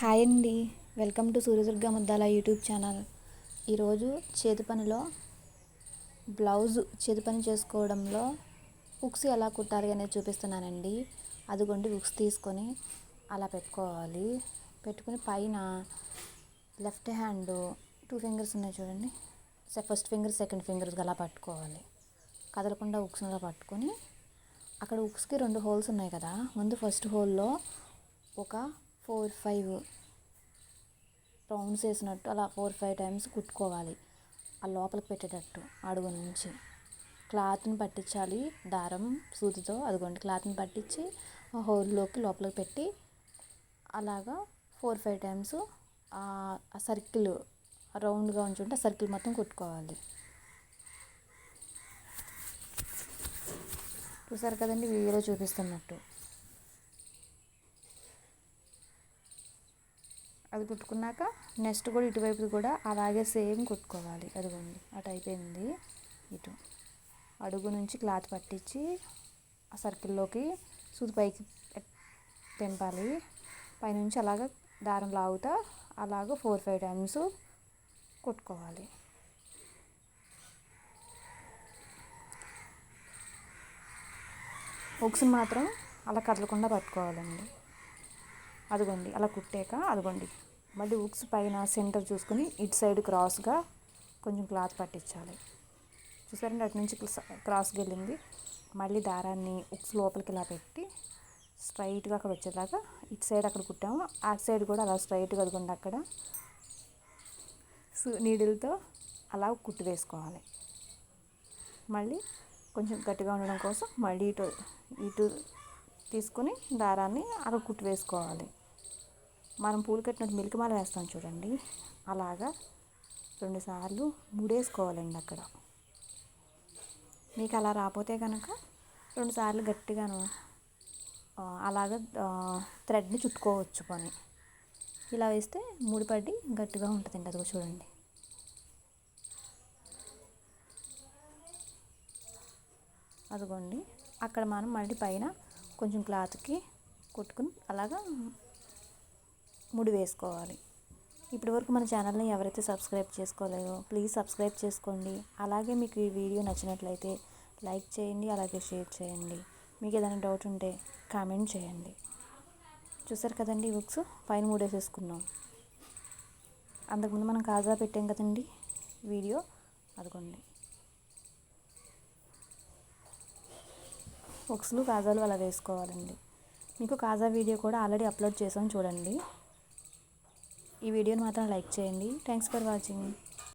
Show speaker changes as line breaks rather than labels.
Hi అండి. Welcome to Suryadurga Muddala YouTube channel. ఈరోజు చేతి పనిలో బ్లౌజ్ చేతి పని చేసుకోవడంలో హుక్స్ ఎలా కుట్టాలి అనేది చూపిస్తున్నానండి. అదిగోండి హుక్స్ తీసుకొని అలా పెట్టుకోవాలి. పెట్టుకుని పైన లెఫ్ట్ హ్యాండ్ టూ ఫింగర్స్ ఉన్నాయి చూడండి. ఫస్ట్ ఫింగర్ సెకండ్ ఫింగర్స్ అలా పట్టుకోవాలి. కదలకుండా హుక్స్ అలా పట్టుకొని అక్కడ హుక్స్కి రెండు హోల్స్ ఉన్నాయి కదా. ముందు ఫస్ట్ హోల్లో ఒక ఫోర్ ఫైవ్ రౌండ్స్ వేసినట్టు అలా ఫోర్ ఫైవ్ టైమ్స్ కుట్టుకోవాలి. ఆ లోపలికి పెట్టేటట్టు అడుగు నుంచి. క్లాత్ని పట్టించాలి దారం సూదితో అదిగోండి క్లాత్ని పట్టించి ఆ హోల్లోకి లోపలికి పెట్టి అలాగా ఫోర్ ఫైవ్ టైమ్స్ ఆ సర్కిల్ రౌండ్గా ఉంచుంటే ఆ సర్కిల్ మొత్తం కుట్టుకోవాలి. చూసారు కదండి వీడియోలో చూపిస్తున్నట్టు. అది కుట్టుకున్నాక నెక్స్ట్ కూడా ఇటువైపు కూడా అలాగే సేమ్ కుట్టుకోవాలి. అదిగోండి అటు అయిపోయింది. ఇటు అడుగు నుంచి క్లాత్ పట్టించి ఆ సర్కిల్లోకి సూది పైకి తెంపాలి. పైనుంచి అలాగ దారం లాగుతా అలాగ ఫోర్ ఫైవ్ టైమ్స్ కుట్టుకోవాలి. హుక్స్ మాత్రం అలా కదలకుండా పట్టుకోవాలండి. అదిగోండి అలా కుట్టాక అదిగోండి. మళ్ళీ ఉక్స్ పైన సెంటర్ చూసుకుని ఇటు సైడ్ క్రాస్గా కొంచెం క్లాత్ పట్టించాలి. చూసారండి అటు నుంచి క్రాస్కి వెళ్ళింది. మళ్ళీ దారాన్ని ఉక్స్ లోపలికి ఇలా పెట్టి స్ట్రైట్గా అక్కడ వచ్చేలాగా ఇటు సైడ్ అక్కడ కుట్టాము. ఆ సైడ్ కూడా అలా స్ట్రైట్గా అదిగోండి అక్కడ. నీడిల్తో అలా కుట్టు వేసుకోవాలి. మళ్ళీ కొంచెం గట్టిగా ఉండడం కోసం మళ్ళీ ఇటు ఇటు తీసుకొని దారాన్ని అక్కడ కుట్టు వేసుకోవాలి. మనం పూలు కట్టినట్టు మిల్కిమాల వేస్తాం చూడండి. అలాగా రెండుసార్లు ముడేసుకోవాలండి అక్కడ. మీకు అలా రాకపోతే కనుక రెండుసార్లు గట్టిగాను అలాగ థ్రెడ్ని చుట్టుకోవచ్చు పని. ఇలా వేస్తే ముడిపడి గట్టిగా ఉంటుందండి అదిగో చూడండి. అదిగోండి. అక్కడ మనం మళ్ళీ పైన కొంచెం క్లాత్కి కొట్టుకుని అలాగా ముడి వేసుకోవాలి. ఇప్పటి వరకు మన ఛానల్ని ఎవరైతే సబ్స్క్రైబ్ చేసుకోలేదో ప్లీజ్ సబ్స్క్రైబ్ చేసుకోండి. అలాగే మీకు ఈ వీడియో నచ్చినట్లయితే లైక్ చేయండి అలాగే షేర్ చేయండి. మీకు ఏదైనా డౌట్ ఉంటే కామెంట్ చేయండి. చూసారు కదండి బుక్స్? పైన మూడేసేసుకున్నాం. అంతకుముందు మనం కాజా పెట్టాం కదండి వీడియో? అదిగోండి. బుక్స్లు కాజాలు అలా వేసుకోవాలండి. మీకు కాజా వీడియో కూడా ఆల్రెడీ అప్లోడ్ చేసాం చూడండి. ఈ వీడియోని మాత్రం లైక్ చేయండి. Thanks for watching